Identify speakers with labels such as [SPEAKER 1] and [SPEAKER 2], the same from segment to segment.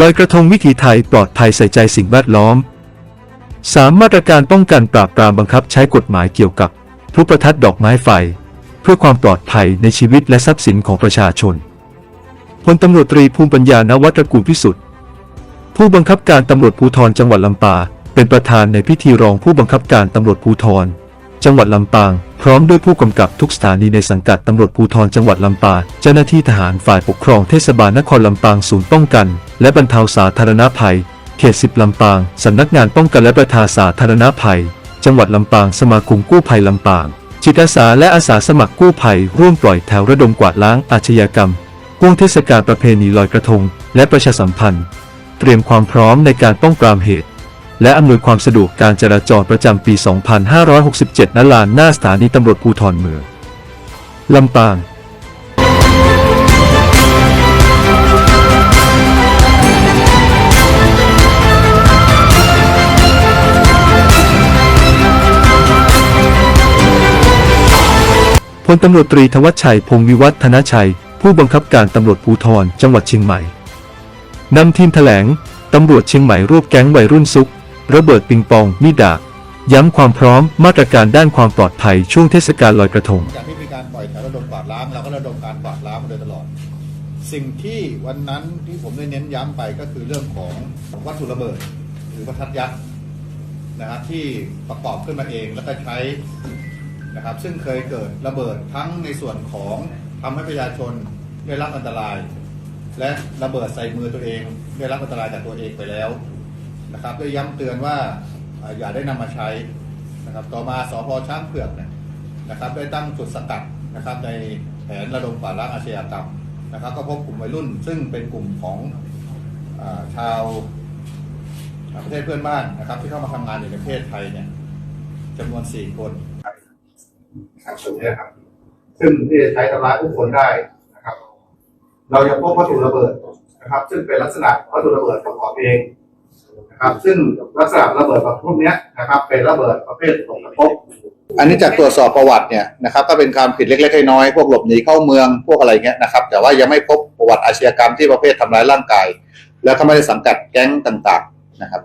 [SPEAKER 1] ลอยกระทงวิถีไทยปลอดภัยใส่ใจสิ่งแวดล้อม 3. มาตรการป้องกันปราบปรามบังคับใช้กฎหมายเกี่ยวกับพลุประทัดดอกไม้ไฟ เพื่อความปลอดภัยในชีวิตและทรัพย์สินของประชาชนพลตำรวจตรีภูมิปัญญานวัตรกูลพิสุทธิ์ ผู้บังคับการตำรวจภูธรจังหวัดลำปางเป็นประธานในพิธีรองผู้บังคับการตำรวจภูธรจังหวัดลำปาง พร้อมด้วยผู้กำกับทุกสถานีในสังกัดตำรวจภูธรจังหวัดลำปางเจ้าหน้าที่ทหารฝ่ายปกครองเทศบาลนครลำปางศูนย์ป้องกัน และบรรเทาสาธารณภัย เขตสิบลำปางสำนักงานป้องกันและประทาสาธารณภัย จังหวัดลำปางสมาคมกู้ภัยลำปาง จิตอาสาและอาสาสมัครกู้ภัยร่วมปล่อยแถวระดมกวาดล้างอาชญากรรมพ่วงเทศกาลประเพณีลอยกระทง และประชาสัมพันธ์ เตรียมความพร้อมในการป้องปรามเหตุ และอำนวยความสะดวกการจราจรประจำปี 2567 ณ ลานหน้าสถานีตำรวจภูธรเมืองลำปางพลตำรวจตรีทวัชชัย พงวิวัฒนชัย ผู้บังคับการตำรวจภูธรจังหวัดเชียงใหม่นำทีมแถลงตำรวจเชียงใหม่รวบแก๊งวัยรุ่นซุก ระเบิดปิงปองมีดดาบย้ำความพร้อมมาตรการด้านความปลอดภัยช่วงเทศกาลลอยกระทง
[SPEAKER 2] จากที่มีการปล่อยแถวระดมกวาดล้างเราก็ระดมการกวาดล้างมาโดยตลอด สิ่งที่วันนั้นที่ผมได้เน้นย้ำไปก็คือเรื่องของวัตถุระเบิด หรือประทัดยักษ์นะครับที่ประกอบขึ้นมาเองแล้วก็ใช้นะครับซึ่งเคยเกิดระเบิดทั้งในส่วนของทำให้ประชาชนได้รับอันตราย และระเบิดใส่มือตัวเอง ได้รับอันตรายจากตัวเองไปแล้ว นะครับได้ย้ำเตือนว่าอย่าได้นำมาใช้นะครับ ต่อมาสพช้างเผือกเนี่ยนะครับ ได้ตั้งจุดสกัดนะครับ ในแผนระดมกวาล้างอาชญากรรมนะครับ ก็พบกลุ่มวัยรุ่น ซึ่งเป็นกลุ่มของอาชาวประเทศเพื่อนบ้านนะครับ ที่เข้ามาทำงานในประเทศไทยเนี่ยจำนวน4คนครับตรงนี้ครับ ซึ่งที่จะใช้ทำร้ายผู้คนได้นะครับ เรายังพบวัตถุระเบิดนะครับ ซึ่งเป็นลักษณะวัตถุระเบิดประกอบเอง นะครับซึ่งลักษณะระเบิดแบบพวกเนี้ยนะครับ เป็นระเบิดประเภทตกกระทบอันนี้จากตรวจสอบประวัติเนี่ยนะครับก็เป็นการผิดเล็กๆน้อยๆพวกหลบหนีเข้าเมืองพวกอะไรเงี้ยนะครับ แต่ว่ายังไม่พบประวัติอาชญากรรมที่ประเภททำร้ายร่างกาย แล้วก็ไม่ได้สังกัดแก๊งต่างๆนะครับ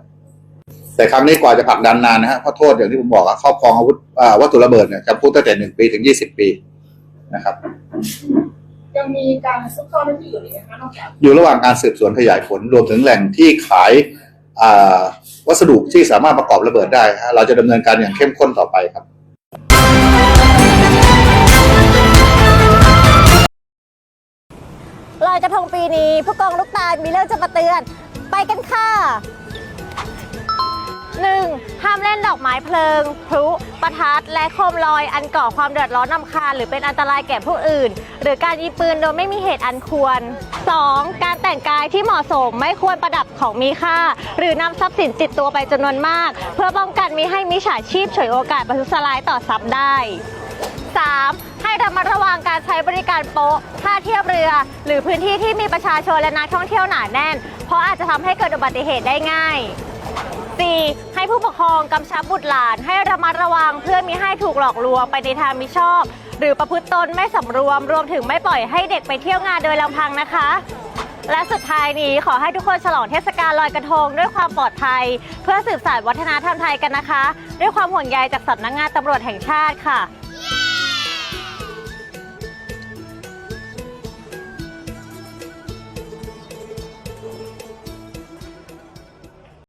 [SPEAKER 2] แต่ครั้งนี้กว่าจะผลักดันนานนะฮะเพราะโทษอย่างที่ผมบอกอะครอบครองอาวุธอ่าวัตถุระเบิดเนี่ยจำคุกตั้งแต่หนึ่งปีถึงยี่สิบปีนะครับ
[SPEAKER 3] ยังมีการซุกซ่อนหน้าที่อยู่อีกนะคะนอกจาก
[SPEAKER 2] อยู่ระหว่างการสืบสวนขยายผลรวมถึงแหล่งที่ขายอ่า วัสดุที่สามารถประกอบระเบิดได้ เราจะดำเนินการอย่างเข้มข้นต่อไปครับ
[SPEAKER 4] ลอยกระทงปีนี้ผู้กองลูกตาลมีเรื่องจะมาเตือน ไปกันค่ะ 1. ห้ามเล่นดอกไม้เพลิง พลุประทัด และโคมลอยอันก่อความเดือดร้อนนำคาญ หรือเป็นอันตรายแก่ผู้อื่น หรือการยิงปืนโดยไม่มีเหตุอันควร 2. การแต่งกายที่เหมาะสมไม่ควรประดับของมีค่า หรือนำทรัพย์สินติดตัวไปจำนวนมาก เพื่อป้องกันมิให้มิจฉาชีพฉวยโอกาสประทุษร้ายต่อทรัพย์ได้ 3. ให้ระมัดระวังการใช้บริการโป๊ะท่าเทียบเรือ หรือพื้นที่ที่มีประชาชนและนักท่องเที่ยวหนาแน่น เพราะอาจจะทำให้เกิดอุบัติเหตุได้ง่าย 4. ให้ผู้ปกครองกำชับบุตรหลาน ให้ระมัดระวังเพื่อมิให้ถูกหลอกลวงไปในทางมิชอบ หรือประพฤติตนไม่สำรวมรวมถึงไม่ปล่อยให้เด็กไปเที่ยวงานโดยลำพังนะคะ และสุดท้ายนี้ขอให้ทุกคนฉลองเทศกาลลอยกระทงด้วยความปลอดภัย เพื่อสืบสานวัฒนธรรมไทยกันนะคะ ด้วยความห่วงใยจากสำนักงานตำรวจแห่งชาติค่ะ